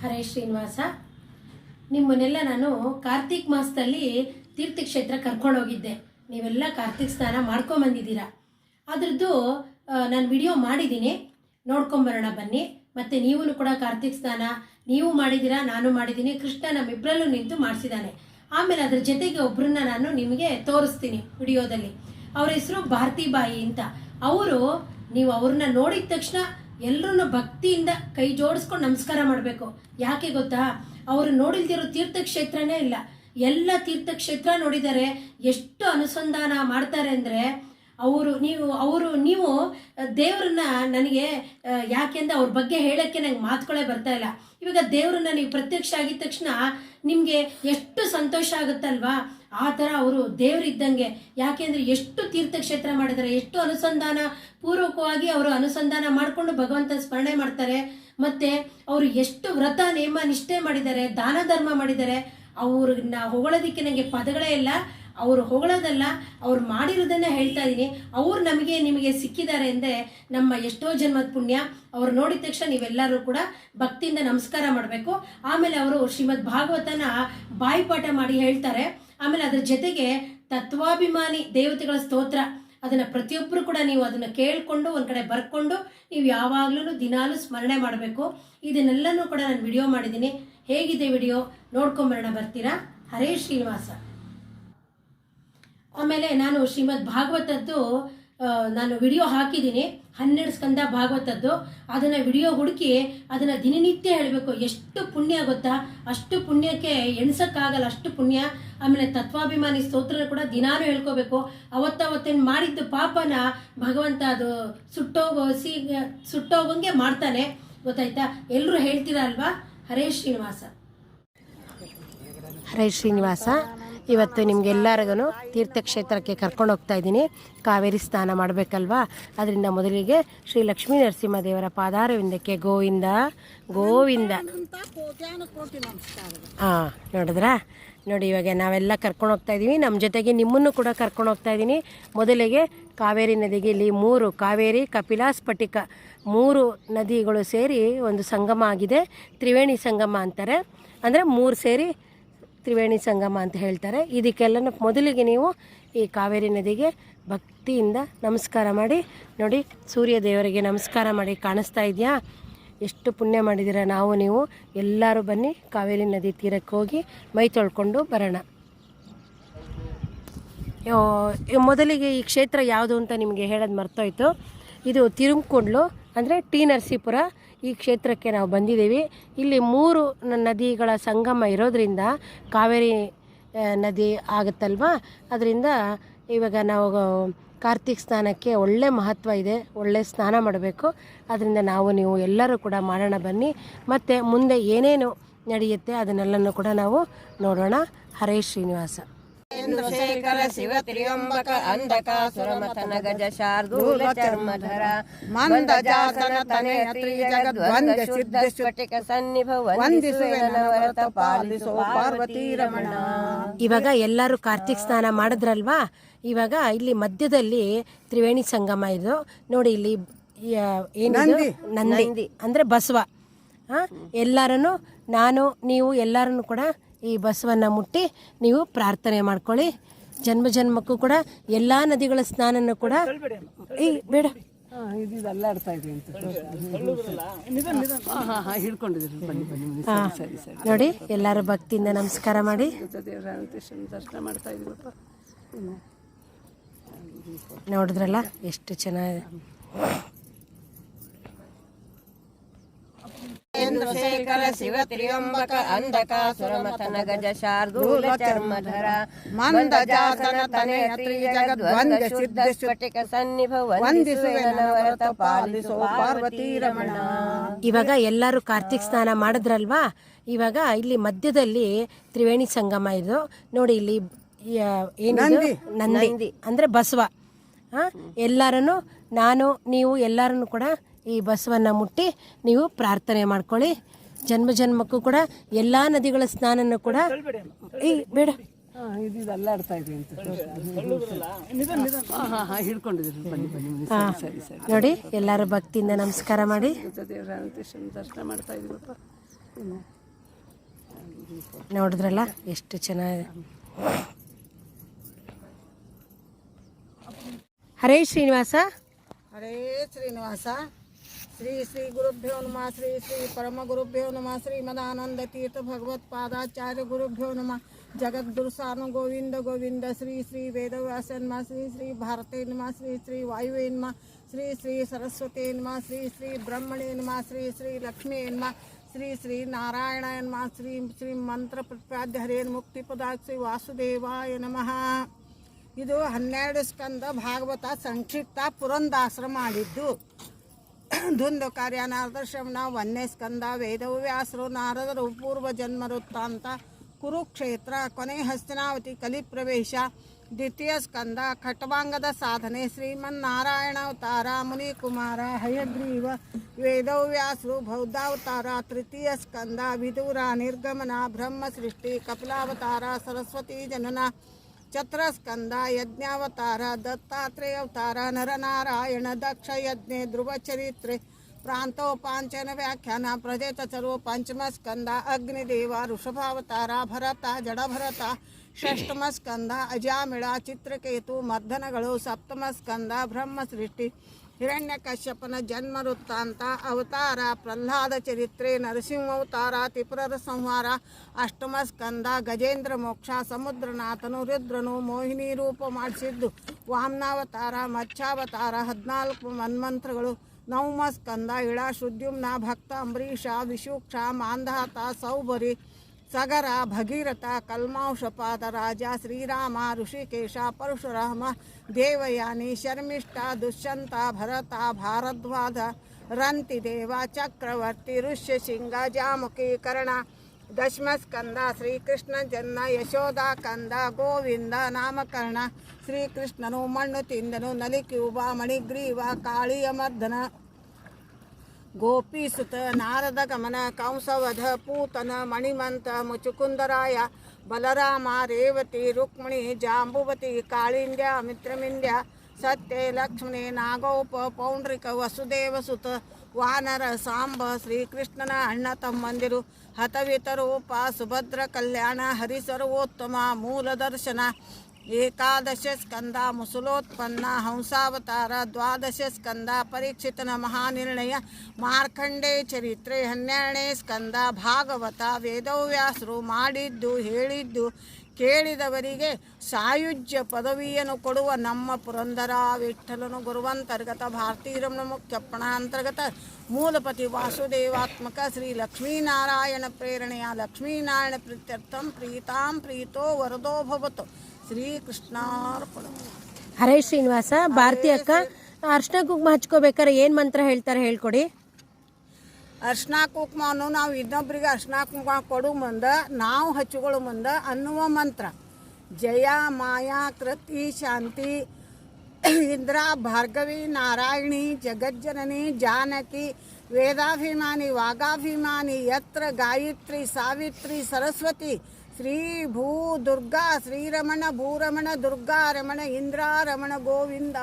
ಹರೇ ಶ್ರೀನಿವಾಸ. ನಿಮ್ಮನ್ನೆಲ್ಲ ನಾನು ಕಾರ್ತಿಕ್ ಮಾಸದಲ್ಲಿ ತೀರ್ಥಕ್ಷೇತ್ರ ಕರ್ಕೊಂಡು ಹೋಗಿದ್ದೆ ನೀವೆಲ್ಲ ಕಾರ್ತಿಕ್ ಸ್ನಾನ ಮಾಡ್ಕೊಂಬಂದಿದ್ದೀರಾ. ಅದರದ್ದು ನಾನು ವಿಡಿಯೋ ಮಾಡಿದ್ದೀನಿ. ನೋಡ್ಕೊಂಬರೋಣ ಬನ್ನಿ. ಮತ್ತು ನೀವು ಕೂಡ ಕಾರ್ತಿಕ್ ಸ್ನಾನ, ನೀವು ಮಾಡಿದ್ದೀರಾ, ನಾನು ಮಾಡಿದ್ದೀನಿ. ಕೃಷ್ಣ ನಮ್ಮಿಬ್ಬರಲ್ಲೂ ನಿಂತು ಮಾಡಿಸಿದ್ದಾನೆ. ಆಮೇಲೆ ಅದ್ರ ಜೊತೆಗೆ ಒಬ್ಬರನ್ನ ನಾನು ನಿಮಗೆ ತೋರಿಸ್ತೀನಿ ವಿಡಿಯೋದಲ್ಲಿ. ಅವರ ಹೆಸರು ಭಾರತಿಬಾಯಿ ಅಂತ. ಅವರು, ನೀವು ಅವ್ರನ್ನ ನೋಡಿದ ತಕ್ಷಣ ಎಲ್ಲರೂ ಭಕ್ತಿಯಿಂದ ಕೈ ಜೋಡಿಸ್ಕೊಂಡು ನಮಸ್ಕಾರ ಮಾಡಬೇಕು. ಯಾಕೆ ಗೊತ್ತಾ? ಅವರು ನೋಡಿಲ್ದಿರೋ ತೀರ್ಥಕ್ಷೇತ್ರನೇ ಇಲ್ಲ. ಎಲ್ಲ ತೀರ್ಥಕ್ಷೇತ್ರ ನೋಡಿದ್ದಾರೆ ಎಷ್ಟು ಅನುಸಂಧಾನ ಮಾಡ್ತಾರೆ ಅಂದರೆ ಅವರು ನೀವು ಅವರು, ನೀವು ದೇವ್ರನ್ನ ನನಗೆ ಯಾಕೆಂದ್ರೆ ಅವ್ರ ಬಗ್ಗೆ ಹೇಳಕ್ಕೆ ನಂಗೆ ಮಾತುಗಳೇ ಬರ್ತಾ ಇಲ್ಲ. ಇವಾಗ ದೇವ್ರನ್ನ ನೀವು ಪ್ರತ್ಯಕ್ಷ ಆಗಿದ ತಕ್ಷಣ ನಿಮಗೆ ಎಷ್ಟು ಸಂತೋಷ ಆಗುತ್ತಲ್ವಾ? ಆ ಥರ ಅವರು ದೇವರಿದ್ದಂಗೆ. ಯಾಕೆಂದ್ರೆ ಎಷ್ಟು ತೀರ್ಥಕ್ಷೇತ್ರ ಮಾಡಿದ್ದಾರೆ, ಎಷ್ಟು ಅನುಸಂಧಾನ, ಪೂರ್ವಕವಾಗಿ ಅವರು ಅನುಸಂಧಾನ ಮಾಡಿಕೊಂಡು ಭಗವಂತ ಸ್ಮರಣೆ ಮಾಡ್ತಾರೆ. ಮತ್ತೆ ಅವರು ಎಷ್ಟು ವ್ರತ, ನೇಮ, ನಿಷ್ಠೆ ಮಾಡಿದ್ದಾರೆ, ದಾನ, ಧರ್ಮ ಮಾಡಿದ್ದಾರೆ. ಅವ್ರನ್ನ ಹೊಗಳೋದಕ್ಕೆ ನನಗೆ ಪದಗಳೇ ಇಲ್ಲ. ಅವರು ಹೊಗಳೋದಲ್ಲ, ಅವ್ರು ಮಾಡಿರೋದನ್ನೇ ಹೇಳ್ತಾ ಇದ್ದೀನಿ ಅವ್ರು ನಮಗೆ, ನಿಮಗೆ ಸಿಕ್ಕಿದ್ದಾರೆ ಅಂದರೆ ನಮ್ಮ ಎಷ್ಟೋ ಜನ್ಮದ ಪುಣ್ಯ. ಅವ್ರು ನೋಡಿದ ತಕ್ಷಣ ನೀವೆಲ್ಲರೂ ಕೂಡ ಭಕ್ತಿಯಿಂದ ನಮಸ್ಕಾರ ಮಾಡಬೇಕು. ಆಮೇಲೆ ಅವರು ಶ್ರೀಮದ್ ಭಾಗವತನ ಬಾಯಿಪಾಠ ಮಾಡಿ ಹೇಳ್ತಾರೆ. ಆಮೇಲೆ ಅದ್ರ ಜೊತೆಗೆ ತತ್ವಾಭಿಮಾನಿ ದೇವತೆಗಳ ಸ್ತೋತ್ರ. ಅದನ್ನು ಪ್ರತಿಯೊಬ್ಬರು ಕೂಡ ನೀವು ಅದನ್ನು ಕೇಳಿಕೊಂಡು, ಒಂದು ಕಡೆ ಬರ್ಕೊಂಡು, ನೀವು ಯಾವಾಗಲೂ ದಿನಾಲು ಸ್ಮರಣೆ ಮಾಡಬೇಕು. ಇದನ್ನೆಲ್ಲನೂ ಕೂಡ ನಾನು ವಿಡಿಯೋ ಮಾಡಿದ್ದೀನಿ. ಹೇಗಿದೆ ವಿಡಿಯೋ ನೋಡ್ಕೊಂಬರೋಣ ಬರ್ತೀರಾ? ಹರೇ ಶ್ರೀನಿವಾಸ. ಆಮೇಲೆ ನಾನು ಶ್ರೀಮದ್ ಭಾಗವತದ್ದು ನಾನು ವಿಡಿಯೋ ಹಾಕಿದ್ದೀನಿ, ಹನ್ನೆರಡು ಸ್ಕಂದ ಭಾಗವತದ್ದು. ಅದನ್ನ ವಿಡಿಯೋ ಹುಡುಕಿ ಅದನ್ನ ದಿನನಿತ್ಯ ಹೇಳಬೇಕು. ಎಷ್ಟು ಪುಣ್ಯ ಗೊತ್ತಾ? ಅಷ್ಟು ಪುಣ್ಯಕ್ಕೆ ಎಣ್ಸಕ್ಕಾಗಲ್ಲ, ಅಷ್ಟು ಪುಣ್ಯ. ಆಮೇಲೆ ತತ್ವಾಭಿಮಾನಿ ಸ್ತೋತ್ರ ಕೂಡ ದಿನಾನು ಹೇಳ್ಕೋಬೇಕು. ಅವತ್ತವತ್ತೇನು ಮಾಡಿದ್ದು ಪಾಪನ ಭಗವಂತ ಅದು ಸುಟ್ಟೋಗೋ ಸಿ, ಸುಟ್ಟೋಗಂಗೆ ಮಾಡ್ತಾನೆ. ಗೊತ್ತಾಯ್ತಾ? ಎಲ್ಲರೂ ಹೇಳ್ತೀರಾ ಅಲ್ವಾ ಹರೇ ಶ್ರೀನಿವಾಸ. ಹರೇ ಶ್ರೀನಿವಾಸ. ಇವತ್ತು ನಿಮಗೆಲ್ಲರಿಗೂ ತೀರ್ಥಕ್ಷೇತ್ರಕ್ಕೆ ಕರ್ಕೊಂಡು ಹೋಗ್ತಾ ಇದ್ದೀನಿ. ಕಾವೇರಿ ಸ್ನಾನ ಮಾಡಬೇಕಲ್ವಾ? ಅದರಿಂದ ಮೊದಲಿಗೆ ಶ್ರೀ ಲಕ್ಷ್ಮೀ ನರಸಿಂಹದೇವರ ಪಾದಾರವಿಂದಕ್ಕೆ ಗೋವಿಂದ ಗೋವಿಂದ. ಹಾಂ, ನೋಡಿದ್ರಾ? ನೋಡಿ, ಇವಾಗ ನಾವೆಲ್ಲ ಕರ್ಕೊಂಡು ಹೋಗ್ತಾ ಇದ್ದೀವಿ. ನಮ್ಮ ಜೊತೆಗೆ ನಿಮ್ಮನ್ನು ಕೂಡ ಕರ್ಕೊಂಡು ಹೋಗ್ತಾ ಇದ್ದೀನಿ. ಮೊದಲಿಗೆ ಕಾವೇರಿ ನದಿಗೆ ಇಲ್ಲಿ ಮೂರು, ಕಾವೇರಿ ಕಪಿಲಾ ಸ್ಫಟಿಕ ಮೂರು ನದಿಗಳು ಸೇರಿ ಒಂದು ಸಂಗಮ ಆಗಿದೆ. ತ್ರಿವೇಣಿ ಸಂಗಮ ಅಂತಾರೆ. ಅಂದರೆ ಮೂರು ಸೇರಿ ತ್ರಿವೇಣಿ ಸಂಗಮ ಅಂತ ಹೇಳ್ತಾರೆ. ಇದಕ್ಕೆಲ್ಲನೂ ಮೊದಲಿಗೆ ನೀವು ಈ ಕಾವೇರಿ ನದಿಗೆ ಭಕ್ತಿಯಿಂದ ನಮಸ್ಕಾರ ಮಾಡಿ, ನೋಡಿ ಸೂರ್ಯ ದೇವರಿಗೆ ನಮಸ್ಕಾರ ಮಾಡಿ ಕಾಣಿಸ್ತಾ ಇದೆಯಾ? ಎಷ್ಟು ಪುಣ್ಯ ಮಾಡಿದ್ದೀರ ನಾವು, ನೀವು ಎಲ್ಲರೂ ಬನ್ನಿ ಕಾವೇರಿ ನದಿ ತೀರಕ್ಕೆ ಹೋಗಿ ಮೈ ತೊಳ್ಕೊಂಡು ಬರೋಣ. ಮೊದಲಿಗೆ ಈ ಕ್ಷೇತ್ರ ಯಾವುದು ಅಂತ ನಿಮಗೆ ಹೇಳೋದು ಮರ್ತೋಯ್ತು. ಇದು ತಿರುಮ್ಕೊಂಡ್ಲು ಅಂದರೆ ಟಿ ನರಸೀಪುರ ಈ ಕ್ಷೇತ್ರಕ್ಕೆ ನಾವು ಬಂದಿದ್ದೀವಿ. ಇಲ್ಲಿ ಮೂರು ನದಿಗಳ ಸಂಗಮ ಇರೋದರಿಂದ ಕಾವೇರಿ ನದಿ ಆಗುತ್ತಲ್ವಾ? ಅದರಿಂದ ಇವಾಗ ನಾವು ಕಾರ್ತಿಕ್ ಸ್ನಾನಕ್ಕೆ ಒಳ್ಳೆ ಮಹತ್ವ ಇದೆ, ಒಳ್ಳೆ ಸ್ನಾನ ಮಾಡಬೇಕು. ಅದರಿಂದ ನಾವು, ನೀವು ಎಲ್ಲರೂ ಕೂಡ ಮಾಡೋಣ ಬನ್ನಿ. ಮತ್ತು ಮುಂದೆ ಏನೇನು ನಡೆಯುತ್ತೆ ಅದನ್ನೆಲ್ಲನೂ ಕೂಡ ನಾವು ನೋಡೋಣ. ಹರೇ ಶ್ರೀನಿವಾಸ. ಶೇಖರ ಶಿವ ತ್ರಿಯಂಬಕ ಅಂಧಕಾಸುರಮಥನ ಗಜ ಶಾರ್ದೂಲ ಚರ್ಮಧರ ಮಂದ ಜಾತನ ತನೆ ತ್ರಿಜಗದ್ವಂದ ಶುದ್ಧ ಸ್ಫಟಿಕ ಸನ್ನಿಭ ವಂದಿಸುವರತ ಪಾಲಿಸೋ ಪಾರ್ವತಿ ರಮಣ ಇವಾಗ ಎಲ್ಲರೂ ಕಾರ್ತಿಕ್ ಸ್ನಾನ ಮಾಡಿದ್ರಲ್ವಾ? ಇವಾಗ ಇಲ್ಲಿ ಮಧ್ಯದಲ್ಲಿ ತ್ರಿವೇಣಿ ಸಂಗಮ ಇದು. ನೋಡಿ ಇಲ್ಲಿ ಏನಿದು? ನಂದಿ. ಅಂದ್ರೆ ಬಸವ. ಎಲ್ಲಾರನು ನಾನು ನೀವು ಎಲ್ಲರೂ ಕೂಡ ಈ ಬಸವನ್ನು ಮುಟ್ಟಿ ನೀವು ಪ್ರಾರ್ಥನೆ ಮಾಡ್ಕೊಳ್ಳಿ. ಜನ್ಮ ಜನ್ಮಕ್ಕೂ ಕೂಡ ಎಲ್ಲ ನದಿಗಳ ಸ್ನಾನನೂ ಕೂಡ ಈ ಬೇಡ. ನೋಡಿ ಎಲ್ಲರೂ ಭಕ್ತಿಯಿಂದ ನಮಸ್ಕಾರ ಮಾಡಿ. ದರ್ಶನ ಮಾಡ್ತಾ ನೋಡಿದ್ರಲ್ಲ ಎಷ್ಟು ಚೆನ್ನಾಗಿದೆ ಶೇಖರ ಶಿವ ತ್ರಿಯಂಬಕ ಅಂಧಕಾಸುರಮಥನ ಗಜ ಶಾರ್ದೂಲ ಚರ್ಮಧರ ಮಂದ ಜಾತನ ತನೆ ತ್ರಿಜಗದ್ವಂದ ಸಿದ್ಧ ಸ್ಫಟಿಕ ಸನ್ನಿಭ ವಂದಿಸುವರತ ಪಾಲಿಸೋ ಪಾರ್ವತಿ ರಮಣ. ಇವಾಗ ಎಲ್ಲರೂ ಕಾರ್ತಿಕ್ ಸ್ನಾನ ಮಾಡಿದ್ರಲ್ವಾ? ಇವಾಗ ಇಲ್ಲಿ ಮಧ್ಯದಲ್ಲಿ ತ್ರಿವೇಣಿ ಸಂಗಮ ಇದು. ನೋಡಿ ಇಲ್ಲಿ ಏನಿದು? ನಂದಿ. ಅಂದ್ರೆ ಬಸವ. ಎಲ್ಲಾರನು ನಾನು ನೀವು ಎಲ್ಲಾರನು ಕೂಡ ಈ ಬಸವನ್ನು ಮುಟ್ಟಿ ನೀವು ಪ್ರಾರ್ಥನೆ ಮಾಡ್ಕೊಳ್ಳಿ. ಜನ್ಮ ಜನ್ಮಕ್ಕೂ ಕೂಡ ಎಲ್ಲ ನದಿಗಳ ಸ್ನಾನನೂ ಕೂಡ ಈ ಬೇಡ. ಹಾ ಇದು ಅಲ್ಲಾಡ್ತಾ ಇದೆ ಅಂತ ಹಾ ಹಾ ಹಾ ಹಿಡ್ಕೊಂಡಿದ್ದೀರಿ. ಬನ್ನಿ ಬನ್ನಿ ಬನ್ನಿ. ಹಾ. ಸರಿ ಸರಿ ನೋಡಿ ಎಲ್ಲರೂ ಭಕ್ತಿಯಿಂದ ನಮಸ್ಕಾರ ಮಾಡಿ. ದೇವರ ದರ್ಶನ ಮಾಡ್ತಾ ಇದೀವಪ್ಪ ನೋಡಿದ್ರಲ್ಲ ಎಷ್ಟು ಚೆನ್ನಾಗಿದೆ. ಹರೇ ಶ್ರೀನಿವಾಸ. ಹರೇ ಶ್ರೀನಿವಾಸ. ಶ್ರೀ ಶ್ರೀ ಗುರುಭ್ಯೋ ನಮಃ ಶ್ರೀ ಶ್ರೀ ಪರಮ ಗುರುಭ್ಯೋ ನಮಃ ಶ್ರೀಮದಾನಂದ ತೀರ್ಥ ಭಗವತ್ಪಾದಾಚಾರ್ಯ ಗುರುಭ್ಯೋ ನಮಃ ಜಗದ್ಗುರು ಸಾನು ಗೋವಿಂದ ಗೋವಿಂದ ಶ್ರೀ ಶ್ರೀ ವೇದವ್ಯಾಸ ನಮಃ ಶ್ರೀ ಶ್ರೀ ಭಾರತೇ ನಮಃ ಶ್ರೀ ಶ್ರೀ ವಾಯುವೇ ನಮಃ ಶ್ರೀ ಶ್ರೀ ಸರಸ್ವತಿ ನಮಃ ಶ್ರೀ ಶ್ರೀ ಬ್ರಹ್ಮಣೇ ನಮಃ ಶ್ರೀ ಶ್ರೀ ಲಕ್ಷ್ಮೀ ನಮಃ ಶ್ರೀ ಶ್ರೀ ನಾರಾಯಣ ನಮಃ ಶ್ರೀ ಶ್ರೀ ಮಂತ್ರ ಪ್ರತ್ಯಾದ್ಯ ಹರೇನ್ ಮುಕ್ತಿಪದ ಶ್ರೀ ವಾಸುದೇವಾಯ ನಮಃ ಇದು ಹನ್ನೆರಡು ಸ್ಕಂದ ಭಾಗವತ ಸಂಕ್ಷಿಪ್ತ ಪುರಂದಾಸ್ರ ಮಾಡಿದ್ದು ಧುಂದು ಕಾರ್ಯ ನಾರದರ್ಶಮನ ಒಂದನೇ ಸ್ಕಂದ ವೇದವ್ಯಾಸರು ನಾರದರು ಪೂರ್ವ ಜನ್ಮ ವೃತ್ತಾಂತ ಕುರುಕ್ಷೇತ್ರ ಕೊನೆ ಹಸ್ತಿನಾವತಿ ಕಲಿಪ್ರವೇಶ ದ್ವಿತೀಯ ಸ್ಕಂದ ಖಟ್ವಾಂಗದ ಸಾಧನೆ ಶ್ರೀಮನ್ನಾರಾಯಣ ಅವತಾರ ಮುನಿಕುಮಾರ ಹಯಗ್ರೀವ ವೇದವ್ಯಾಸರು ಬೌದ್ಧಾವತಾರ ತೃತೀಯ ಸ್ಕಂದ ವಿದೂರ ನಿರ್ಗಮನ ಬ್ರಹ್ಮ ಸೃಷ್ಟಿ ಕಪಿಲಾವತಾರ ಸರಸ್ವತಿ ಜನನ ಚತ್ರಸ್ಕಂದ ಯಜ್ಞಾವತಾರ ದತ್ತಾತ್ರೇಯ ಅವತಾರ ನರನಾರಾಯಣ ದಕ್ಷ ಯಜ್ಞೆ ಧ್ರುವ ಚರಿತ್ರೆ ಪ್ರಾಂತೋಪಾಂಚನ ವ್ಯಾಖ್ಯಾನ, ಪ್ರಜೇತ ಸರ್ವ ಪಂಚಮ ಸ್ಕಂದ ಅಗ್ನಿದೇವ, ಋಷಭಾವತಾರ, ಭರತ, ಜಡಭರತ, ಷಷ್ಠಮಸ್ಕಂದ, ಅಜಾಮಿಳ, ಚಿತ್ರಕೇತು, ಮರ್ದನಗಳು, ಸಪ್ತಮಸ್ಕಂದ ಬ್ರಹ್ಮ ಸೃಷ್ಟಿ ಹಿರಣ್ಯಕಶ್ಯಪನ ಜನ್ಮ ವೃತ್ತಾಂತ ಅವತಾರ, ಪ್ರಹ್ಲಾದ ಚರಿತ್ರೆ, ನರಸಿಂಹಾವತಾರ, ತ್ರಿಪುರರ ಸಂಹಾರ, ಅಷ್ಟಮ ಸ್ಕಂದ, ಗಜೇಂದ್ರ ಮೋಕ್ಷ, ಸಮುದ್ರನಾಥನು, ರುದ್ರನು, ಮೋಹಿನಿ ರೂಪ ಮಾಡಿಸಿದ್ದು ವಾಮನಾವತಾರ ಮಚ್ಚಾವತಾರ ಹದಿನಾಲ್ಕು ಮನ್ಮಂತ್ರಗಳು, ನವಮ ಸ್ಕಂದ ಇಳಾ ಶುದ್ಯುಮ್ನ ಭಕ್ತ, ಅಂಬರೀಷ ವಿಶೂಕ್ಷ ಮಾಂಧಾತ ಸೌಬರಿ ಸಗರ, ಭಗೀರಥ ಕಲ್ಮಾಂಶಪಾದ ರಾಜ, ಶ್ರೀರಾಮ, ಋಷಿಕೇಶ, ಪರಶುರಾಮ, ದೇವಯಾನಿ, ಶರ್ಮಿಷ್ಠ, ದುಷ್ಯಂತ, ಭರತ, ಭಾರದ್ವಾಜ, ರಂತಿದೇವ, ಚಕ್ರವರ್ತಿ, ಋಷ್ಯಶಿಂಗ ಜಾಮುಖಿ ಕರ್ಣ, ದಶಮಸ್ಕಂದ, ಶ್ರೀಕೃಷ್ಣ ಜನ್ನ ಯಶೋಧ ಕಂದ, ಗೋವಿಂದ ನಾಮಕರ್ಣ, ಶ್ರೀಕೃಷ್ಣನು ಮಣ್ಣು ತಿಂದನು ನಲಿಕ್ಯೂಬ ಮಣಿಗ್ರೀವ, ಕಾಳಿಯ ಮರ್ದನ. ಗೋಪೀಸುತ ನಾರದ ಗಮನ ಕಂಸವಧ ಪೂತನ ಮಣಿಮಂತ ಮುಚುಕುಂದರಾಯ ಬಲರಾಮ, ರೇವತಿ, ರುಕ್ಮಿಣಿ, ಜಾಂಬುವತಿ, ಕಾಳಿಂದ್ಯ, ಮಿತ್ರಮಿಂದ್ಯ, ಸತ್ಯ, ಲಕ್ಷ್ಮಣಿ, ನಾಗೋಪ, ಪೌಂಡ್ರಿಕ ವಸುದೇವಸುತ ವಾನರ, ಸಾಂಬ, ಶ್ರೀಕೃಷ್ಣನ ಅಣ್ಣ ತಮ್ಮಂದಿರು, ಹತವಿತರೂಪ, ಸುಭದ್ರ ಕಲ್ಯಾಣ, ಹರಿಸರ್ವೋತ್ತಮ, ಮೂಲ ದರ್ಶನ ಏಕಾದಶ ಸ್ಕಂದ ಮುಸುಲೋತ್ಪನ್ನ ಹಂಸಾವತಾರ ದ್ವಾದಶ ಸ್ಕಂದ ಪರೀಕ್ಷಿತನ ಮಹಾನಿರ್ಣಯ ಮಾರ್ಕಂಡೇ ಚರಿತ್ರೆ ಹನ್ನೆರಡನೇ ಸ್ಕಂದ ಭಾಗವತ ವೇದವ್ಯಾಸರು ಮಾಡಿದ್ದು ಹೇಳಿದ್ದು ಕೇಳಿದವರಿಗೆ ಸಾಯುಜ್ಯ ಪದವಿಯನ್ನು ಕೊಡುವ ನಮ್ಮ ಪುರಂದರ ವಿಠಲನು ಗುರುವಂತರ್ಗತ ಭಾರತೀರಮಣ ಮುಖ್ಯಪ್ಪಣ ಅಂತರ್ಗತ ಮೂಲಪತಿ ವಾಸುದೇವಾತ್ಮಕ ಶ್ರೀ ಲಕ್ಷ್ಮೀನಾರಾಯಣ ಪ್ರೇರಣೆಯ ಲಕ್ಷ್ಮೀನಾರಾಯಣ ಪ್ರೀತ್ಯರ್ಥಂ ಪ್ರೀತಾಂ ಪ್ರೀತೋ ವರದೋ ಭವತು. ಶ್ರೀಕೃಷ್ಣಾರ್ಪಣ ಹರೇ ಶ್ರೀನಿವಾಸ ಭಾರತಿ ಅಕ್ಕ ಅರ್ಶಿನ ಕುಂಕುಮ ಹಚ್ಕೋಬೇಕಾರೆ ಏನು ಮಂತ್ರ ಹೇಳ್ತಾರೆ ಹೇಳ್ಕೊಡಿ ಅರ್ಶಿನ ಕುಂಕುಮವನ್ನು ನಾವು ಇನ್ನೊಬ್ಬರಿಗೆ ಅರ್ಶಿನ ಕುಂಕುಮ ಕೊಡು ಮುಂದೆ ನಾವು ಹಚ್ಕೊಳ್ಳೋ ಮುಂದೆ ಅನ್ನುವ ಮಂತ್ರ ಜಯ ಮಾಯಾ ಕೃತಿ ಶಾಂತಿ ಇಂದ್ರ ಭಾರ್ಗವಿ ನಾರಾಯಣಿ ಜಗಜ್ಜನನಿ ಜಾನಕಿ ವೇದಾಭಿಮಾನಿ ವಾಗಾಭಿಮಾನಿ ಯತ್ರ ಗಾಯತ್ರಿ ಸಾವಿತ್ರಿ ಸರಸ್ವತಿ ಶ್ರೀ ಭೂ ದುರ್ಗಾ ಶ್ರೀರಮಣ, ಭೂರಮಣ, ದುರ್ಗಾ, ರಮಣ, ಇಂದ್ರ, ರಮಣ, ಗೋವಿಂದ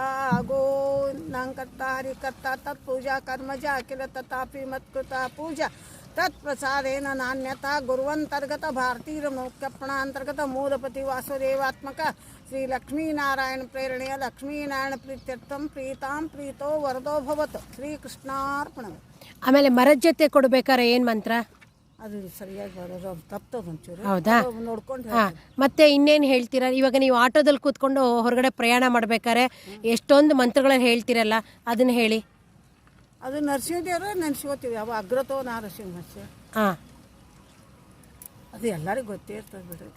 ತತ್ ಹರಿಕರ್ತ ತತ್ಪೂಜಾ, ಕರ್ಮಜ, ಅಖಿಲ, ತಥಾಪಿ, ಮತ್ಕೃತ, ಪೂಜಾ, ತತ್ಪ್ರಸಾದೇನ, ನಾಣ್ಯತಾ, ಗುರುವಂತರ್ಗತ ಭಾರತೀಯ ಮುಖ್ಯಪ್ಪಣ ಅಂತರ್ಗತ ಮೂಲಪತಿ ವಾಸುದೇವಾತ್ಮಕ, ಶ್ರೀ ಲಕ್ಷ್ಮೀನಾರಾಯಣ ಪ್ರೇರಣೆಯ ಲಕ್ಷ್ಮೀನಾರಾಯಣ ಪ್ರೀತ್ಯರ್ಥಂ, ಪ್ರೀತಾಂ, ಪ್ರೀತೋ ವರದೋ ಭವತು ಶ್ರೀಕೃಷ್ಣಾರ್ಪಣ ಆಮೇಲೆ ಮರಜ್ಜತೆ ಜೊತೆ ಕೊಡ್ಬೇಕಾರೆ ಏನು ಮಂತ್ರ? ಅದು ಸರಿಯಾಗಿ ಬರೋದು ತಪ್ತದ ಒಂಚೂರು. ಹೌದಾ? ನೋಡ್ಕೊಂಡು ಹಾಂ ಮತ್ತೆ ಇನ್ನೇನು ಹೇಳ್ತೀರಾ? ಇವಾಗ ನೀವು ಆಟೋದಲ್ಲಿ ಕೂತ್ಕೊಂಡು ಹೊರಗಡೆ ಪ್ರಯಾಣ ಮಾಡ್ಬೇಕಾದ್ರೆ ಎಷ್ಟೊಂದು ಮಂತ್ರಗಳನ್ನ ಹೇಳ್ತೀರಲ್ಲ ಅದನ್ನ ಹೇಳಿ. ಅದು ನರಸಿಂಹದೇವ್ರ ನೆನ್ಸ್ಕೋತೀವಿ ಅವ ಅಗ್ರತೋ ನರಸಿಂಹ ಹಾಂ. ಅದು ಎಲ್ಲರಿಗೂ ಗೊತ್ತೇ ಇರ್ತದೆ ಬಿಡ್ರಿ.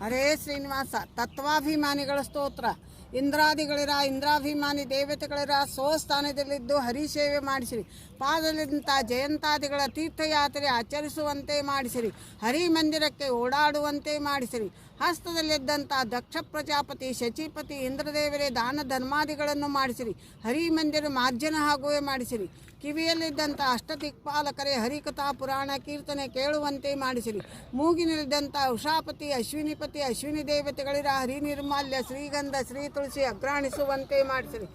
ಅರೇ ಶ್ರೀನಿವಾಸ ತತ್ವಾಭಿಮಾನಿಗಳ ಸ್ತೋತ್ರ. ಇಂದ್ರಾದಿಗಳಿರ, ಇಂದ್ರಾಭಿಮಾನಿ ದೇವತೆಗಳಿರ, ಸ್ವಸ್ಥಾನದಲ್ಲಿದ್ದು ಹರಿಸೇವೆ ಮಾಡಿಸಿರಿ. ಪಾದಲಿಂತ ಜಯಂತಾದಿಗಳ ತೀರ್ಥಯಾತ್ರೆ ಆಚರಿಸುವಂತೆ ಮಾಡಿಸಿರಿ. ಹರಿ ಮಂದಿರಕ್ಕೆ ಓಡಾಡುವಂತೆ ಮಾಡಿಸಿರಿ. ಹಸ್ತದಲ್ಲಿದ್ದಂಥ ದಕ್ಷ ಪ್ರಜಾಪತಿ, ಶಚಿಪತಿ, ಇಂದ್ರದೇವರೇ ದಾನ ಧರ್ಮಾದಿಗಳನ್ನು ಮಾಡಿಸಿರಿ. ಹರಿ ಮಂದಿರ ಮಾರ್ಜನ ಹಾಗೂ ಮಾಡಿಸಿರಿ. ಕಿವಿಯಲ್ಲಿದ್ದಂಥ ಅಷ್ಟದಿಕ್ಪಾಲಕರೇ ಹರಿಕಥಾ ಪುರಾಣ ಕೀರ್ತನೆ ಕೇಳುವಂತೆ ಮಾಡಿಸಿರಿ. ಮೂಗಿನಲ್ಲಿದ್ದಂಥ ಉಷಾಪತಿ, ಅಶ್ವಿನಿಪತಿ, ಅಶ್ವಿನಿ ದೇವತೆಗಳಿರ ಹರಿ ನಿರ್ಮಾಲ್ಯ ಶ್ರೀಗಂಧ, ಶ್ರೀ ತುಳಸಿ ಅಗ್ರಾಣಿಸುವಂತೆ ಮಾಡಿಸಿರಿ.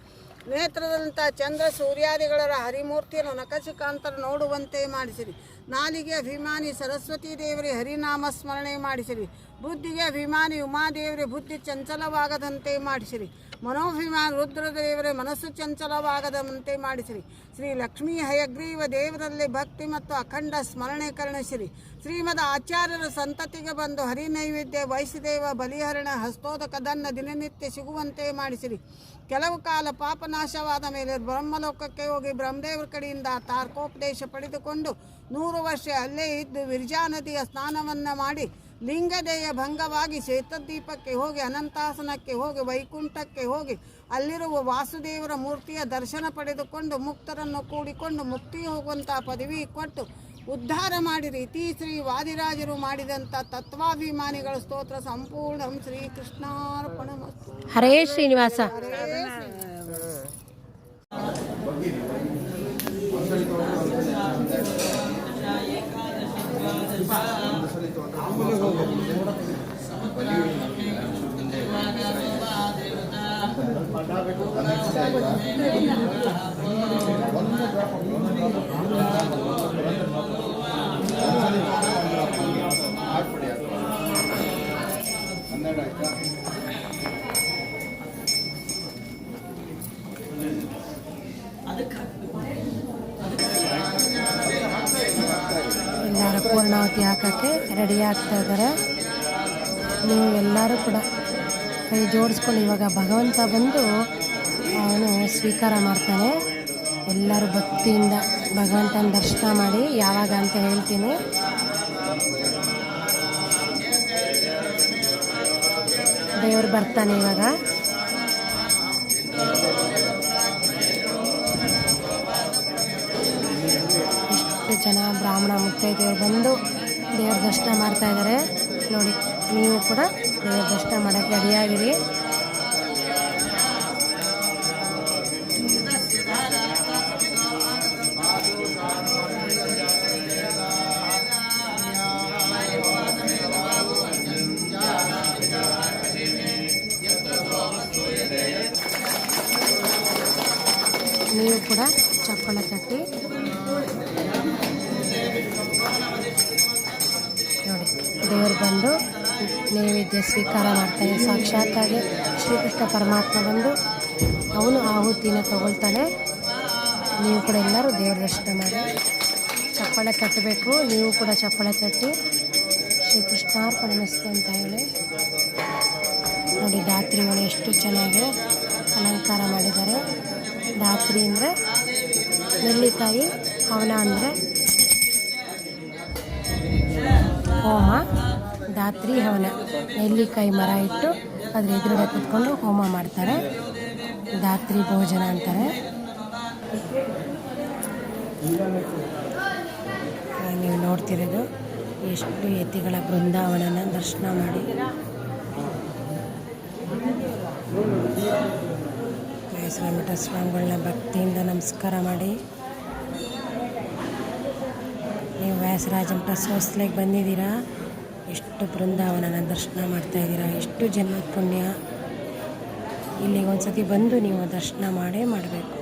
ನೇತ್ರದಂಥ ಚಂದ್ರ ಸೂರ್ಯಾದಿಗಳ ಹರಿಮೂರ್ತಿಯನ್ನು ನಖಶಿಕಾಂತರ ನೋಡುವಂತೆ ಮಾಡಿಸಿರಿ. ನಾಲಿಗೆ ಅಭಿಮಾನಿ ಸರಸ್ವತಿ ದೇವರಿ ಹರಿನಾಮ ಸ್ಮರಣೆ ಮಾಡಿಸಿರಿ. ಬುದ್ಧಿಗೆ ಅಭಿಮಾನಿ ಉಮಾದೇವರೇ, ಬುದ್ಧಿ ಚಂಚಲವಾಗದಂತೆ ಮಾಡಿಸಿರಿ. ಮನೋಭಿಮಾನ ರುದ್ರದೇವರೇ, ಮನಸ್ಸು ಚಂಚಲವಾಗದಂತೆ ಮಾಡಿಸಿರಿ. ಶ್ರೀ ಲಕ್ಷ್ಮೀ ಹಯಗ್ರೀವ ದೇವರಲ್ಲಿ ಭಕ್ತಿ ಮತ್ತು ಅಖಂಡ ಸ್ಮರಣೆ ಕರುಣಿಸಿರಿ. ಶ್ರೀಮದ ಆಚಾರ್ಯರ ಸಂತತಿಗೆ ಬಂದು ಹರಿ ನೈವೇದ್ಯ ವೈಷ್ಣದೇವ ಬಲಿಹರಣ ಹಸ್ತೋದಕದನ್ನ ದಿನನಿತ್ಯ ಸಿಗುವಂತೆ ಮಾಡಿಸಿರಿ. ಕೆಲವು ಕಾಲ ಪಾಪನಾಶವಾದ ಮೇಲೆ ಬ್ರಹ್ಮಲೋಕಕ್ಕೆ ಹೋಗಿ ಬ್ರಹ್ಮದೇವರ ಕಡೆಯಿಂದ ತಾರ್ಕೋಪದೇಶ ಪಡೆದುಕೊಂಡು ನೂರು ವರ್ಷ ಅಲ್ಲೇ ಇದ್ದು ವಿರ್ಜಾ ನದಿಯ ಸ್ನಾನವನ್ನು ಮಾಡಿ ಲಿಂಗದೇಯ ಭಂಗವಾಗಿ ಶ್ವೇತದೀಪಕ್ಕೆ ಹೋಗಿ ಅನಂತಾಸನಕ್ಕೆ ಹೋಗಿ ವೈಕುಂಠಕ್ಕೆ ಹೋಗಿ ಅಲ್ಲಿರುವ ವಾಸುದೇವರ ಮೂರ್ತಿಯ ದರ್ಶನ ಪಡೆದುಕೊಂಡು ಮುಕ್ತರನ್ನು ಕೂಡಿಕೊಂಡು ಮುಕ್ತಿ ಹೋಗುವಂತಹ ಪದವಿ ಕೊಟ್ಟು ಉದ್ಧಾರ ಮಾಡಿರಿ. ಇತಿ ಶ್ರೀ ವಾದಿರಾಜರು ಮಾಡಿದಂಥ ತತ್ವಾಭಿಮಾನಿಗಳ ಸ್ತೋತ್ರ ಸಂಪೂರ್ಣ ಶ್ರೀಕೃಷ್ಣಾರ್ಪಣ ಹರೇ ಶ್ರೀನಿವಾಸ. ಎಲ್ಲರೂ ಪೂರ್ಣಾವತಿ ಹಾಕೋಕ್ಕೆ ರೆಡಿ ಆಗ್ತಾ ಇದ್ದಾರೆ ನೀವು ಎಲ್ಲರೂ ಕೂಡ ಕೈ ಜೋಡಿಸ್ಕೊಂಡು ಇವಾಗ ಭಗವಂತ ಬಂದು ಅವನು ಸ್ವೀಕಾರ ಮಾಡ್ತಾನೆ. ಎಲ್ಲರೂ ಭಕ್ತಿಯಿಂದ ಭಗವಂತನ ದರ್ಶನ ಮಾಡಿ ಯಾವಾಗ ಅಂತ ಹೇಳ್ತೀನಿ. ದೇವರು ಬರ್ತಾನೆ ಇವಾಗ. ಎಷ್ಟು ಜನ ಬ್ರಾಹ್ಮಣ ಮುತ್ತೈದೆಯವರು ಬಂದು ದೇವ್ರ ದರ್ಶನ ಮಾಡ್ತಾ ಇದ್ದಾರೆ. ನೋಡಿ. ನೀವು ಕೂಡ ದೇವ್ರ ದರ್ಶನ ಮಾಡೋಕ್ಕೆ ರೆಡಿಯಾಗಿರಿ. ನೀವು ಕೂಡ ಚಪ್ಪಳ ತಟ್ಟಿ. ನೋಡಿ ದೇವರು ಬಂದು ನೈವೇದ್ಯ ಸ್ವೀಕಾರ ಮಾಡ್ತಾನೆ. ಸಾಕ್ಷಾತ್ತಾಗಿ ಶ್ರೀಕೃಷ್ಣ ಪರಮಾತ್ಮ ಬಂದು ಅವನು ಆಹುತಿನ ತಗೊಳ್ತಾನೆ. ನೀವು ಕೂಡ ಎಲ್ಲರೂ ದೇವರ ದರ್ಶನ ಮಾಡಿ. ಚಪ್ಪಳ ತಟ್ಟಬೇಕು. ನೀವು ಕೂಡ ಚಪ್ಪಳ ತಟ್ಟಿ ಶ್ರೀಕೃಷ್ಣಾರ್ಪಣೆ ಅಂತ ಹೇಳಿ. ನೋಡಿ ದಾತ್ರಿಗಳು ಎಷ್ಟು ಚೆನ್ನಾಗಿ ಅಲಂಕಾರ ಮಾಡಿದ್ದಾರೆ. ರಾತ್ರಿ ಅಂದರೆ ನೆಲ್ಲಿಕಾಯಿ ಹವನ ಅಂದರೆ ಹೋಮ. ದಾತ್ರಿ ಹವನ ನೆಲ್ಲಿಕಾಯಿ ಮರ ಇಟ್ಟು ಅದ್ರ ಎದುರುಗಡೆ ಕುತ್ಕೊಂಡು ಹೋಮ ಮಾಡ್ತಾರೆ. ರಾತ್ರಿ ಭೋಜನ ಅಂತಾರೆ. ನೀವು ನೋಡ್ತಿರೋದು ಎಷ್ಟು ಎತ್ತಿಗಳ ಬೃಂದಾವನನ ದರ್ಶನ ಮಾಡಿ. ಮಠ ಸ್ವಾಮಿಗಳನ್ನ ಭಕ್ತಿಯಿಂದ ನಮಸ್ಕಾರ ಮಾಡಿ. ನೀವು ವ್ಯಾಸರಾಜ ಮಠ ಸೋಸ್ಲೆಗೆ ಬಂದಿದ್ದೀರಾ? ಎಷ್ಟು ಬೃಂದಾವನನ ದರ್ಶನ ಮಾಡ್ತಾ ಇದ್ದೀರಾ? ಎಷ್ಟು ಜನ್ಮದ ಪುಣ್ಯ ಇಲ್ಲಿಗೆ ಒಂದ್ಸತಿ ಬಂದು ನೀವು ದರ್ಶನ ಮಾಡೇ ಮಾಡಬೇಕು.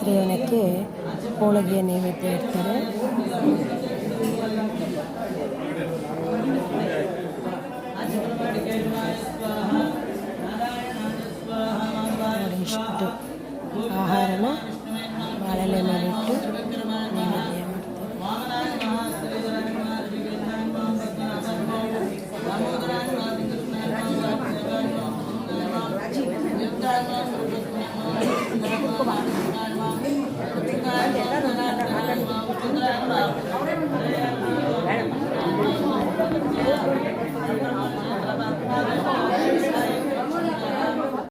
ರಾತ್ರಿ ಹೋಳಿಗೆಯ ಹೋಳಿಗೆ ನೈವೇದ್ಯ ಇಡ್ತಾರೆ. ನೋಡಿ ಇಷ್ಟು.